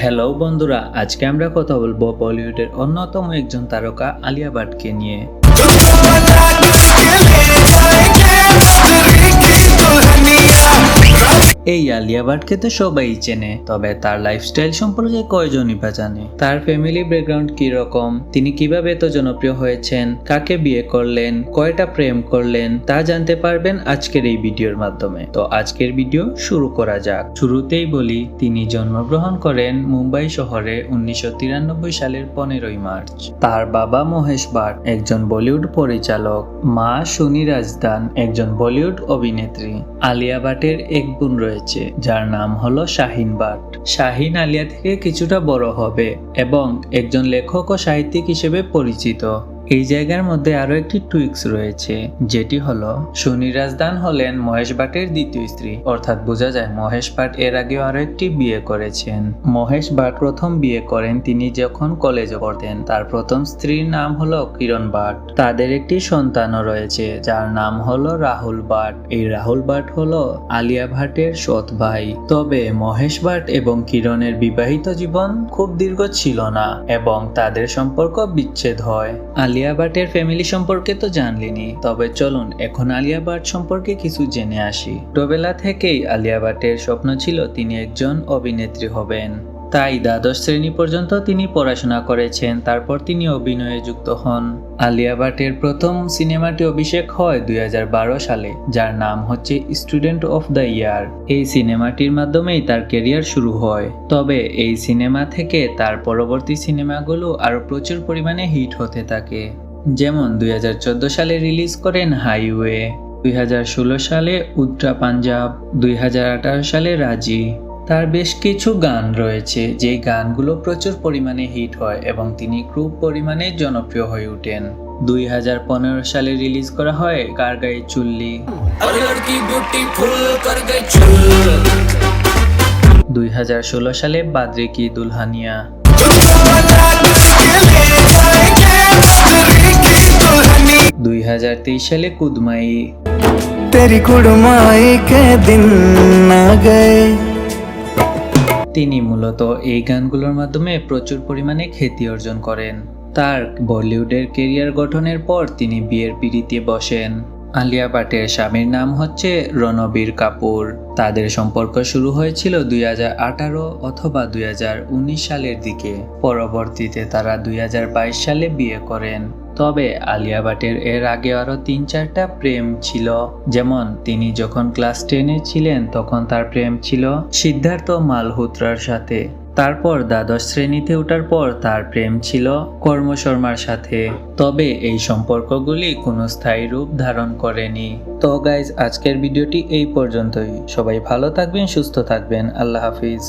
Hello বন্ধুরা আজকে আমরা কথা বলব বলিউডের অন্যতম একজন তারকা আলিয়া ভাটকে নিয়ে। এই আলিয়া ভাটকে তো সবাই চেনে, তবে তার লাইফস্টাইল সম্পর্কে কয়জনই বা জানে? তার ফ্যামিলি ব্যাকগ্রাউন্ড কি রকম? তিনি কীভাবে এত জনপ্রিয় হয়েছেন? কাকে বিয়ে করলেন? কয়টা প্রেম করলেন? তা জানতে পারবেন আজকের এই ভিডিওর মাধ্যমে। তো আজকের ভিডিও শুরু করা যাক। শুরুতেই বলি, তিনি জন্মগ্রহণ করেন মুম্বাই শহরে উনিশশো তিরানব্বই সালের পনেরোই মার্চ। তার বাবা মহেশ ভাট, একজন বলিউড পরিচালক। মা সুনি রাজদান একজন বলিউড অভিনেত্রী। আলিয়া ভাটের এক বোন রয়েছে। যার নাম হলো শাহিন ভাট শাহিন আলিয়া থেকে কিছুটা বড় হবে এবং একজন লেখক ও সাহিত্যিক হিসেবে পরিচিত। এই জায়গার মধ্যে আরও একটি টুইক্স রয়েছে, যেটি হলো সুনি রাজদান হলেন মহেশ ভাটের দ্বিতীয় স্ত্রী। অর্থাৎ বোঝা যায় মহেশ ভাট এর আগেও আরও একটি বিয়ে করেছেন। মহেশ ভাট প্রথম বিয়ে করেন তিনি যখন কলেজে পড়তেন। তার প্রথম স্ত্রীর নাম হলো কিরণ ভাট। তাদের একটি সন্তানও রয়েছে, যার নাম হলো রাহুল ভাট। এই রাহুল ভাট হলো আলিয়া ভাটের সৎ ভাই। তবে মহেশ ভাট এবং কিরণের বিবাহিত জীবন খুব দীর্ঘ ছিল না, এবং তাদের সম্পর্ক বিচ্ছেদ হয়। আলিয়া ভাটের ফ্যামিলি সম্পর্কে তো জানলেনি। তবে চলুন, এখন আলিয়া ভাট সম্পর্কে কিছু জেনে আসি। ছোটবেলা থেকেই আলিয়া ভাটের স্বপ্ন ছিল তিনি একজন অভিনেত্রী হবেন। তাই দ্বাদশ শ্রেণি পর্যন্ত তিনি পড়াশোনা করেছেন, তারপর তিনি অভিনয়ে যুক্ত হন। আলিয়া ভাটের প্রথম সিনেমাটি অভিষেক হয় দুই হাজার বারো সালে, যার নাম হচ্ছে স্টুডেন্ট অফ দ্য ইয়ার। এই সিনেমাটির মাধ্যমেই তার কেরিয়ার শুরু হয়। তবে এই সিনেমা থেকে তার পরবর্তী সিনেমাগুলো আরও প্রচুর পরিমাণে হিট হতে থাকে। যেমন দুই হাজার চোদ্দ সালে রিলিজ করেন হাইওয়ে, দুই হাজার ষোলো সালে উত্তরা পাঞ্জাব, দুই হাজার আঠারো সালে রাজি তার বেশ কিছু গান রয়েছে, যে গানগুলো প্রচুর পরিমাণে হিট হয় এবং তিনি খুব পরিমাণে জনপ্রিয় হয়ে ওঠেন। দুই হাজার পনেরো সালে রিলিজ করা হয় কারগাই চুল্লি। দুই হাজার ষোলো সালে বাদ্রিকি দুলহানিয়া। দুই হাজার তেইশ সালে কুদমাই। তেরি কুড়মাই কে দিন না গয়ে। তিনি মূলত এই গানগুলোর মাধ্যমে প্রচুর পরিমাণে খ্যাতি অর্জন করেন। তার বলিউডের কেরিয়ার গঠনের পর তিনি বিয়ের পিড়িতে বসেন। আলিয়া ভাটের স্বামীর নাম হচ্ছে রণবীর কাপুর। তাদের সম্পর্ক শুরু হয়েছিল দুই হাজার আঠারো অথবা দুই হাজার উনিশ সালের দিকে। পরবর্তীতে তারা দুই হাজার বাইশ সালে বিয়ে করেন। তবে আলিয়া ভাটের এর আগে আরও তিন চারটা প্রেম ছিল। যেমন, তিনি যখন ক্লাস টেনে ছিলেন, তখন তার প্রেম ছিল সিদ্ধার্থ মালহোত্রার সাথে। তারপর দ্বাদশ শ্রেণীতে ওঠার পর তার প্রেম ছিল কর্মশর্মার সাথে। তবে এই সম্পর্কগুলি কোনো স্থায়ী রূপ ধারণ করেনি। তো গাইজ আজকের ভিডিওটি এই পর্যন্তই। সবাই ভালো থাকবেন, সুস্থ থাকবেন। আল্লাহ হাফিজ।